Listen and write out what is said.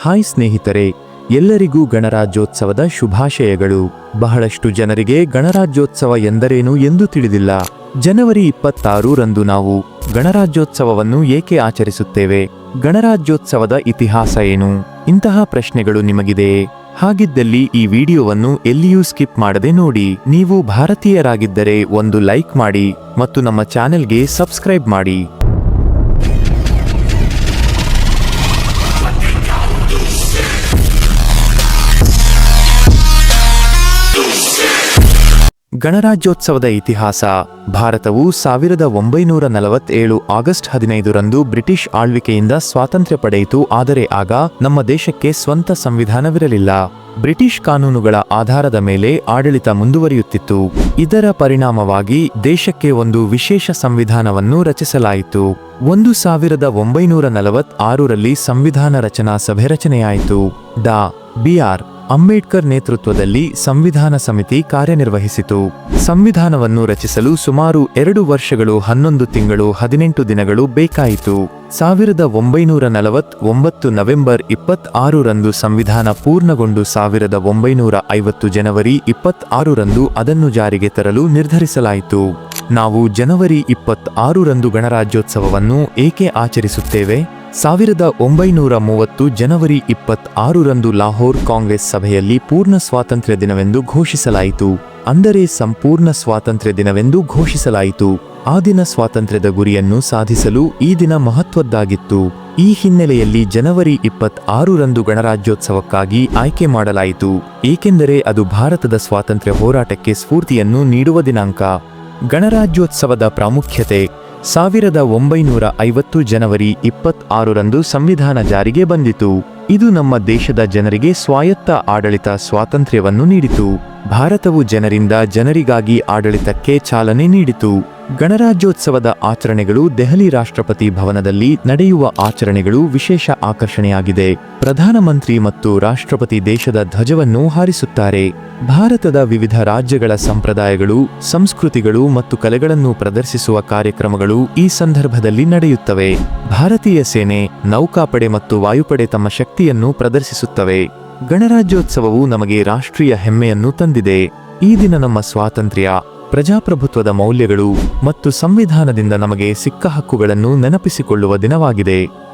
Hi ಸ್ನೇಹಿತರೆ, ಎಲ್ಲರಿಗೂ ಗಣರಾಜ್ಯೋತ್ಸವದ ಶುಭಾಶಯಗಳು. ಬಹಳಷ್ಟು ಜನರಿಗೆ ಗಣರಾಜ್ಯೋತ್ಸವ ಎಂದರೇನು ಎಂದು ತಿಳಿದಿಲ್ಲ. ಜನವರಿ ಇಪ್ಪತ್ತಾರು ರಂದು ನಾವು ಗಣರಾಜ್ಯೋತ್ಸವವನ್ನು ಏಕೆ ಆಚರಿಸುತ್ತೇವೆ? ಗಣರಾಜ್ಯೋತ್ಸವದ ಇತಿಹಾಸ ಏನು? ಇಂತಹ ಪ್ರಶ್ನೆಗಳು ನಿಮಗಿದೆ. ಹಾಗಿದ್ದಲ್ಲಿ ಈ ವಿಡಿಯೋವನ್ನು ಎಲ್ಲಿಯೂ ಸ್ಕಿಪ್ ಮಾಡದೆ ನೋಡಿ. ನೀವು ಭಾರತೀಯರಾಗಿದ್ದರೆ ಒಂದು ಲೈಕ್ ಮಾಡಿ ಮತ್ತು ನಮ್ಮ ಚಾನೆಲ್ಗೆ ಸಬ್ಸ್ಕ್ರೈಬ್ ಮಾಡಿ. ಗಣರಾಜ್ಯೋತ್ಸವದ ಇತಿಹಾಸ. ಭಾರತವು ಸಾವಿರದ ಒಂಬೈನೂರ ನಲವತ್ತೇಳು ಆಗಸ್ಟ್ ಹದಿನೈದರಂದು ಬ್ರಿಟಿಷ್ ಆಳ್ವಿಕೆಯಿಂದ ಸ್ವಾತಂತ್ರ್ಯ ಪಡೆಯಿತು, ಆದರೆ ಆಗ ನಮ್ಮ ದೇಶಕ್ಕೆ ಸ್ವಂತ ಸಂವಿಧಾನವಿರಲಿಲ್ಲ. ಬ್ರಿಟಿಷ್ ಕಾನೂನುಗಳ ಆಧಾರದ ಮೇಲೆ ಆಡಳಿತ ಮುಂದುವರಿಯುತ್ತಿತ್ತು. ಇದರ ಪರಿಣಾಮವಾಗಿ ದೇಶಕ್ಕೆ ಒಂದು ವಿಶೇಷ ಸಂವಿಧಾನವನ್ನು ರಚಿಸಲಾಯಿತು. ಒಂದು ಸಾವಿರದ ಒಂಬೈನೂರ ನಲವತ್ತಾರರಲ್ಲಿ ಸಂವಿಧಾನ ರಚನಾ ಸಭೆ ರಚನೆಯಾಯಿತು. ಡಾ. ಬಿಆರ್ ಅಂಬೇಡ್ಕರ್ ನೇತೃತ್ವದಲ್ಲಿ ಸಂವಿಧಾನ ಸಮಿತಿ ಕಾರ್ಯನಿರ್ವಹಿಸಿತು. ಸಂವಿಧಾನವನ್ನು ರಚಿಸಲು ಸುಮಾರು ಎರಡು ವರ್ಷಗಳು ಹನ್ನೊಂದು ತಿಂಗಳು ಹದಿನೆಂಟು ದಿನಗಳು ಬೇಕಾಯಿತು. ಸಾವಿರದ ಒಂಬೈನೂರ ನಲವತ್ ಒಂಬತ್ತು ನವೆಂಬರ್ ಇಪ್ಪತ್ತಾರರಂದು ಸಂವಿಧಾನ ಪೂರ್ಣಗೊಂಡು ಸಾವಿರದ ಒಂಬೈನೂರ ಐವತ್ತು ಜನವರಿ ಇಪ್ಪತ್ತಾರರಂದು ಅದನ್ನು ಜಾರಿಗೆ ತರಲು ನಿರ್ಧರಿಸಲಾಯಿತು. ನಾವು ಜನವರಿ ಇಪ್ಪತ್ತಾರರಂದು ಗಣರಾಜ್ಯೋತ್ಸವವನ್ನು ಏಕೆ ಆಚರಿಸುತ್ತೇವೆ? ಸಾವಿರದ ಒಂಬೈನೂರ ಮೂವತ್ತು ಜನವರಿ ಇಪ್ಪತ್ತಾರರಂದು ಲಾಹೋರ್ ಕಾಂಗ್ರೆಸ್ ಸಭೆಯಲ್ಲಿ ಪೂರ್ಣ ಸ್ವಾತಂತ್ರ್ಯ ದಿನವೆಂದು ಘೋಷಿಸಲಾಯಿತು. ಅಂದರೆ ಸಂಪೂರ್ಣ ಸ್ವಾತಂತ್ರ್ಯ ದಿನವೆಂದು ಘೋಷಿಸಲಾಯಿತು. ಆ ದಿನ ಸ್ವಾತಂತ್ರ್ಯದ ಗುರಿಯನ್ನು ಸಾಧಿಸಲು ಈ ದಿನ ಮಹತ್ವದ್ದಾಗಿತ್ತು. ಈ ಹಿನ್ನೆಲೆಯಲ್ಲಿ ಜನವರಿ ಇಪ್ಪತ್ತಾರರಂದು ಗಣರಾಜ್ಯೋತ್ಸವಕ್ಕಾಗಿ ಆಯ್ಕೆ ಮಾಡಲಾಯಿತು. ಏಕೆಂದರೆ ಅದು ಭಾರತದ ಸ್ವಾತಂತ್ರ್ಯ ಹೋರಾಟಕ್ಕೆ ಸ್ಫೂರ್ತಿಯನ್ನು ನೀಡುವ ದಿನಾಂಕ. ಗಣರಾಜ್ಯೋತ್ಸವದ ಪ್ರಾಮುಖ್ಯತೆ. ಸಾವಿರದ ಒಂಬೈನೂರ ಐವತ್ತು ಜನವರಿ ಇಪ್ಪತ್ತಾರರಂದು ಸಂವಿಧಾನ ಜಾರಿಗೆ ಬಂದಿತು. ಇದು ನಮ್ಮ ದೇಶದ ಜನರಿಗೆ ಸ್ವಾಯತ್ತ ಆಡಳಿತ ಸ್ವಾತಂತ್ರ್ಯವನ್ನು ನೀಡಿತು. ಭಾರತವು ಜನರಿಂದ ಜನರಿಗಾಗಿ ಆಡಳಿತಕ್ಕೆ ಚಾಲನೆ ನೀಡಿತು. ಗಣರಾಜ್ಯೋತ್ಸವದ ಆಚರಣೆಗಳು ದೆಹಲಿ ರಾಷ್ಟ್ರಪತಿ ಭವನದಲ್ಲಿ ನಡೆಯುವ ಆಚರಣೆಗಳು ವಿಶೇಷ ಆಕರ್ಷಣೆಯಾಗಿದೆ. ಪ್ರಧಾನಮಂತ್ರಿ ಮತ್ತು ರಾಷ್ಟ್ರಪತಿ ದೇಶದ ಧ್ವಜವನ್ನು ಹಾರಿಸುತ್ತಾರೆ. ಭಾರತದ ವಿವಿಧ ರಾಜ್ಯಗಳ ಸಂಪ್ರದಾಯಗಳು, ಸಂಸ್ಕೃತಿಗಳು ಮತ್ತು ಕಲೆಗಳನ್ನು ಪ್ರದರ್ಶಿಸುವ ಕಾರ್ಯಕ್ರಮಗಳು ಈ ಸಂದರ್ಭದಲ್ಲಿ ನಡೆಯುತ್ತವೆ. ಭಾರತೀಯ ಸೇನೆ, ನೌಕಾಪಡೆ ಮತ್ತು ವಾಯುಪಡೆ ತಮ್ಮ ಶಕ್ತಿಯನ್ನು ಪ್ರದರ್ಶಿಸುತ್ತವೆ. ಗಣರಾಜ್ಯೋತ್ಸವವು ನಮಗೆ ರಾಷ್ಟ್ರೀಯ ಹೆಮ್ಮೆಯನ್ನು ತಂದಿದೆ. ಈ ದಿನ ನಮ್ಮ ಸ್ವಾತಂತ್ರ್ಯ, ಪ್ರಜಾಪ್ರಭುತ್ವದ ಮೌಲ್ಯಗಳು ಮತ್ತು ಸಂವಿಧಾನದಿಂದ ನಮಗೆ ಸಿಕ್ಕ ಹಕ್ಕುಗಳನ್ನು ನೆನಪಿಸಿಕೊಳ್ಳುವ ದಿನವಾಗಿದೆ.